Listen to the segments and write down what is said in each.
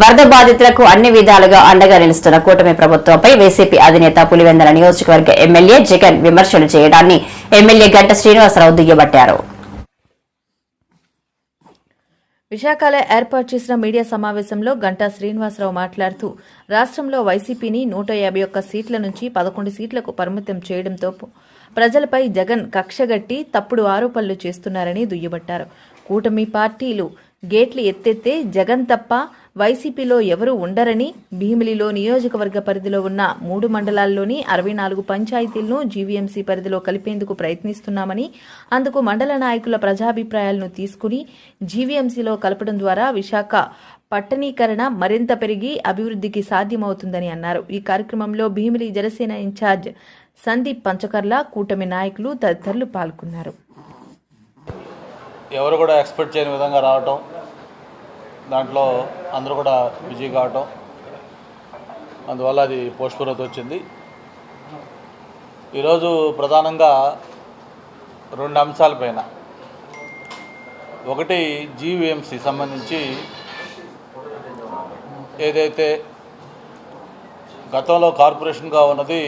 వరద బాధితులకు అన్ని విధాలుగా అండగా నిలుస్తున్న కూటమి ప్రభుత్వంపై వైసీపీ అధినేత పులివెందల నియోజకవర్గ ఎమ్మెల్యే జగన్ విమర్శలు చేయడాన్ని ఎమ్మెల్యే గంట శ్రీనివాసరావు దుయ్యబట్టారు. విశాఖలో ఏర్పాటు చేసిన మీడియా సమావేశంలో గంటా శ్రీనివాసరావు మాట్లాడుతూ రాష్ట్రంలో వైసీపీని నూట యాభై ఒక్క సీట్ల నుంచి పదకొండు సీట్లకు పరిమితం చేయడంతో ప్రజలపై జగన్ కక్షగట్టి తప్పుడు ఆరోపణలు చేస్తున్నారని దుయ్యబట్టారు. కూటమి పార్టీలు గేట్లు ఎత్తెత్తే జగన్ తప్ప వైసీపీలో ఎవరూ ఉండరని భీమిలిలో నియోజకవర్గ పరిధిలో ఉన్న మూడు మండలాల్లోని అరవై నాలుగు పంచాయతీలను జీవీఎంసీ పరిధిలో కలిపేందుకు ప్రయత్నిస్తున్నామని అందుకు మండల నాయకుల ప్రజాభిప్రాయాలను తీసుకుని జీవీఎంసీలో కలపడం ద్వారా విశాఖ పట్టణీకరణ మరింత పెరిగి అభివృద్ధికి సాధ్యమవుతుందని అన్నారు. ఈ కార్యక్రమంలో భీమిలి జనసేన ఇన్ఛార్జ్ సందీప్ పంచకర్ల కూటమి నాయకులు తదితరులు పాల్గొన్నారు. ఎవరు కూడా ఎక్స్పెక్ట్ చేయని విధంగా రావటం దాంట్లో అందరూ కూడా బిజీ కావటం. అందువల్ల అది పోష్పూరత వచ్చింది. ఈరోజు ప్రధానంగా రెండు అంశాలపైన ఒకటి జీవీఎంసీ సంబంధించి ఏదైతే గతంలో కార్పొరేషన్గా ఉన్నది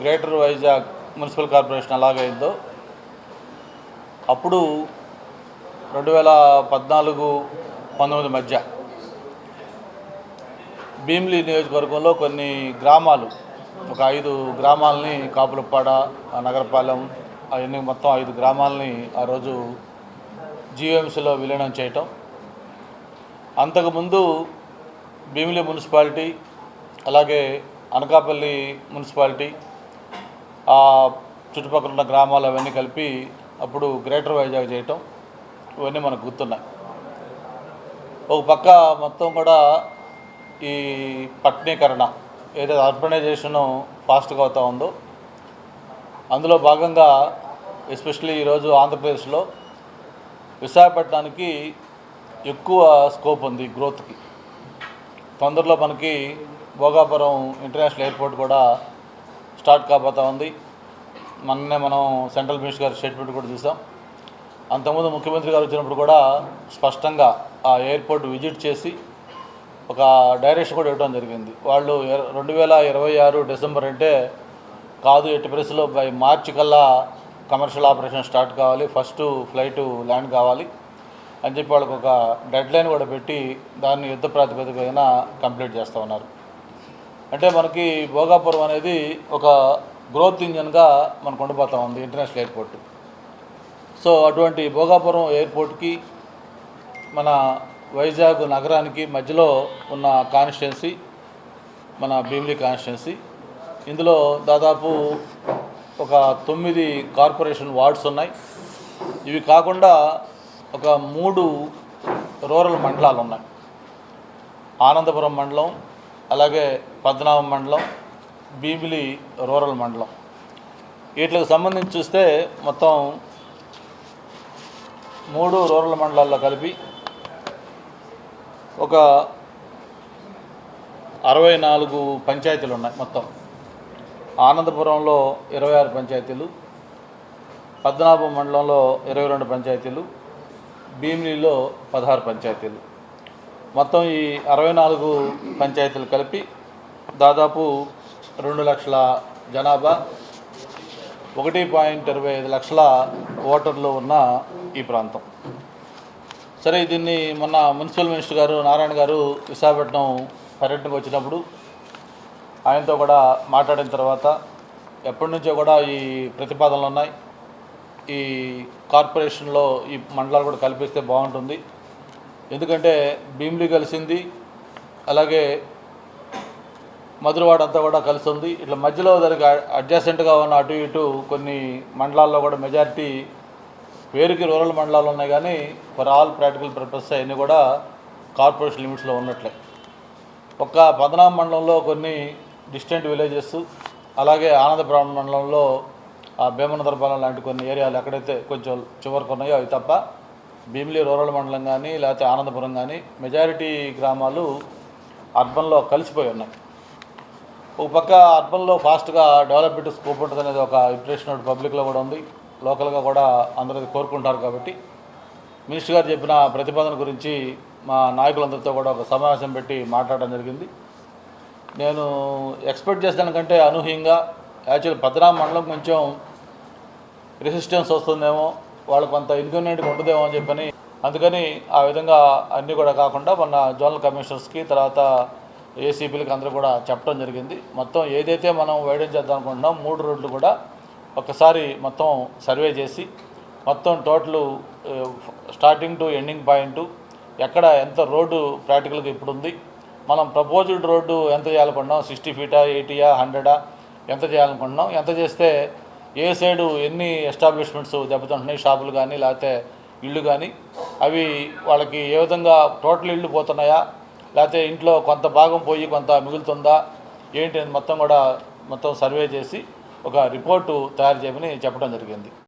గ్రేటర్ వైజాగ్ మున్సిపల్ కార్పొరేషన్ ఎలాగైందో అప్పుడు రెండు వేల పద్నాలుగు పంతొమ్మిది మధ్య. భీమిలి నియోజకవర్గంలో కొన్ని గ్రామాలు ఒక ఐదు గ్రామాలని కాపులపాడ ఆ నగరపాలెం అవన్నీ మొత్తం ఐదు గ్రామాలని ఆ రోజు జిఎంసీలో విలీనం చేయటం. అంతకుముందు భీమిలి మున్సిపాలిటీ అలాగే అనకాపల్లి మున్సిపాలిటీ ఆ చుట్టుపక్కల ఉన్న గ్రామాలు అవన్నీ కలిపి అప్పుడు గ్రేటర్ వైజాగ్ చేయటం ఇవన్నీ మనకు గుర్తున్నాయి. ఒక పక్క మొత్తం కూడా ఈ పట్టణీకరణ ఏదైతే అర్బనైజేషను ఫాస్ట్గా అవుతూ ఉందో అందులో భాగంగా ఎస్పెషల్లీ ఈరోజు ఆంధ్రప్రదేశ్లో విశాఖపట్నానికి ఎక్కువ స్కోప్ ఉంది గ్రోత్కి. తొందరలో మనకి భోగాపురం ఇంటర్నేషనల్ ఎయిర్పోర్ట్ కూడా స్టార్ట్ కాబోతా ఉంది. మొన్నే మనం సెంట్రల్ మినిస్టర్ గారి స్టేట్మెంట్ కూడా చూసాం. అంతకుముందు ముఖ్యమంత్రి గారు వచ్చినప్పుడు కూడా స్పష్టంగా ఆ ఎయిర్పోర్ట్ విజిట్ చేసి ఒక డైరెక్షన్ కూడా ఇవ్వడం జరిగింది. వాళ్ళు రెండు వేల ఇరవై ఆరు డిసెంబర్ అంటే కాదు ఎట్టి పరిస్థితుల్లో బై మార్చి కల్లా కమర్షియల్ ఆపరేషన్ స్టార్ట్ కావాలి ఫస్ట్ ఫ్లైట్ ల్యాండ్ కావాలి అని చెప్పి వాళ్ళకు ఒక డెడ్ లైన్ కూడా పెట్టి దాన్ని యుద్ధ ప్రాతిపదికన కంప్లీట్ చేస్తూ ఉన్నారు. అంటే మనకి భోగాపురం అనేది ఒక గ్రోత్ ఇంజన్గా మనకు ఉండిపోతూ ఉంది ఇంటర్నేషనల్ ఎయిర్పోర్ట్. సో అటువంటి భోగాపురం ఎయిర్పోర్ట్కి మన వైజాగ్ నగరానికి మధ్యలో ఉన్న కాన్స్టిట్యున్సీ మన భీమిలీ కాన్స్టిట్యున్సీ. ఇందులో దాదాపు ఒక తొమ్మిది కార్పొరేషన్ వార్డ్స్ ఉన్నాయి. ఇవి కాకుండా ఒక మూడు రూరల్ మండలాలు ఉన్నాయి. ఆనందపురం మండలం అలాగే పద్మనాభం మండలం భీమిలి రూరల్ మండలం. వీటికి సంబంధించి చూస్తే మొత్తం మూడు రూరల్ మండలాల్లో కలిపి ఒక అరవై నాలుగు పంచాయతీలు ఉన్నాయి మొత్తం. ఆనందపురంలో ఇరవై ఆరు పంచాయతీలు పద్మనాభం మండలంలో ఇరవై రెండు పంచాయతీలు భీమిలిలో పదహారు పంచాయతీలు. మొత్తం ఈ అరవై నాలుగు పంచాయతీలు కలిపి దాదాపు రెండు లక్షల జనాభా ఒకటి పాయింట్ ఇరవై ఐదు లక్షల ఓటర్లు ఉన్న ఈ ప్రాంతం. సరే దీన్ని మొన్న మున్సిపల్ మినిస్టర్ గారు నారాయణ గారు విశాఖపట్నం పర్యటనకు వచ్చినప్పుడు ఆయనతో కూడా మాట్లాడిన తర్వాత ఎప్పటి నుంచో కూడా ఈ ప్రతిపాదనలు ఉన్నాయి. ఈ కార్పొరేషన్లో ఈ మండలాలు కూడా కల్పిస్తే బాగుంటుంది. ఎందుకంటే భీమిలి కలిసింది అలాగే మధురవాడ అంతా కూడా కలిసి ఉంది. ఇట్లా మధ్యలో దానికి అడ్జసెంట్గా ఉన్న అటు ఇటు కొన్ని మండలాల్లో కూడా మెజారిటీ పేరుకి రూరల్ మండలాలు ఉన్నాయి కానీ ఫర్ ఆల్ ప్రాక్టికల్ పర్పస్ అవన్నీ కూడా కార్పొరేషన్ లిమిట్స్లో ఉన్నట్లే. ఒక్క పదనాం మండలంలో కొన్ని డిస్టెంట్ విలేజెస్ అలాగే ఆనందపురం మండలంలో ఆ భీమనదరపాలెం లాంటి కొన్ని ఏరియాలు ఎక్కడైతే కొంచెం చివరికి ఉన్నాయో అవి తప్ప భీమిలి రూరల్ మండలం కానీ లేకపోతే ఆనందపురం కానీ మెజారిటీ గ్రామాలు అర్బన్లో కలిసిపోయి ఉన్నాయి. ఒక పక్క అర్బన్లో ఫాస్ట్గా డెవలప్మెంట్ స్కోప్ ఉంటుంది అనేది ఒక ఇంప్రెషన్ పబ్లిక్లో కూడా ఉంది. లోకల్గా కూడా అందరూ కోరుకుంటారు కాబట్టి మినిస్టర్ గారు చెప్పిన ప్రతిపాదన గురించి మా నాయకులందరితో కూడా ఒక సమావేశం పెట్టి మాట్లాడడం జరిగింది. నేను ఎక్స్పెక్ట్ చేసేదానికంటే అనూహ్యంగా యాక్చువల్ భద్రాం మండలం కొంచెం రెసిస్టెన్స్ వస్తుందేమో వాళ్ళకి కొంత ఇన్కన్వీనియంట్గా ఉండదేమో అని చెప్పని అందుకని ఆ విధంగా అన్నీ కూడా కాకుండా మొన్న జోనల్ కమిషనర్స్కి తర్వాత ఏసీపీలకి అందరూ కూడా చెప్పడం జరిగింది. మొత్తం ఏదైతే మనం వైడెన్ చేద్దాం అనుకుంటున్నాం మూడు రోడ్లు కూడా ఒకసారి మొత్తం సర్వే చేసి మొత్తం total starting to ending point ఎక్కడ ఎంత రోడ్డు ప్రాక్టికల్గా ఇప్పుడు ఉంది మనం ప్రపోజ్డ్ రోడ్డు ఎంత చేయాలనుకుంటున్నాం సిక్స్టీ ఫీటా ఎయిటీయా హండ్రెడా ఎంత చేయాలనుకుంటున్నాం ఎంత చేస్తే ఏ సైడు ఎన్ని ఎస్టాబ్లిష్మెంట్స్ దెబ్బతింటున్నాయి షాపులు కానీ లేకపోతే ఇళ్ళు కానీ అవి వాళ్ళకి ఏ విధంగా టోటల్ ఇళ్ళు పోతున్నాయా లేకపోతే ఇంట్లో కొంత భాగం పోయి కొంత మిగులుతుందా ఏంటి మొత్తం కూడా మొత్తం సర్వే చేసి ఒక రిపోర్టు తయారు చేయమని చెప్పడం జరిగింది.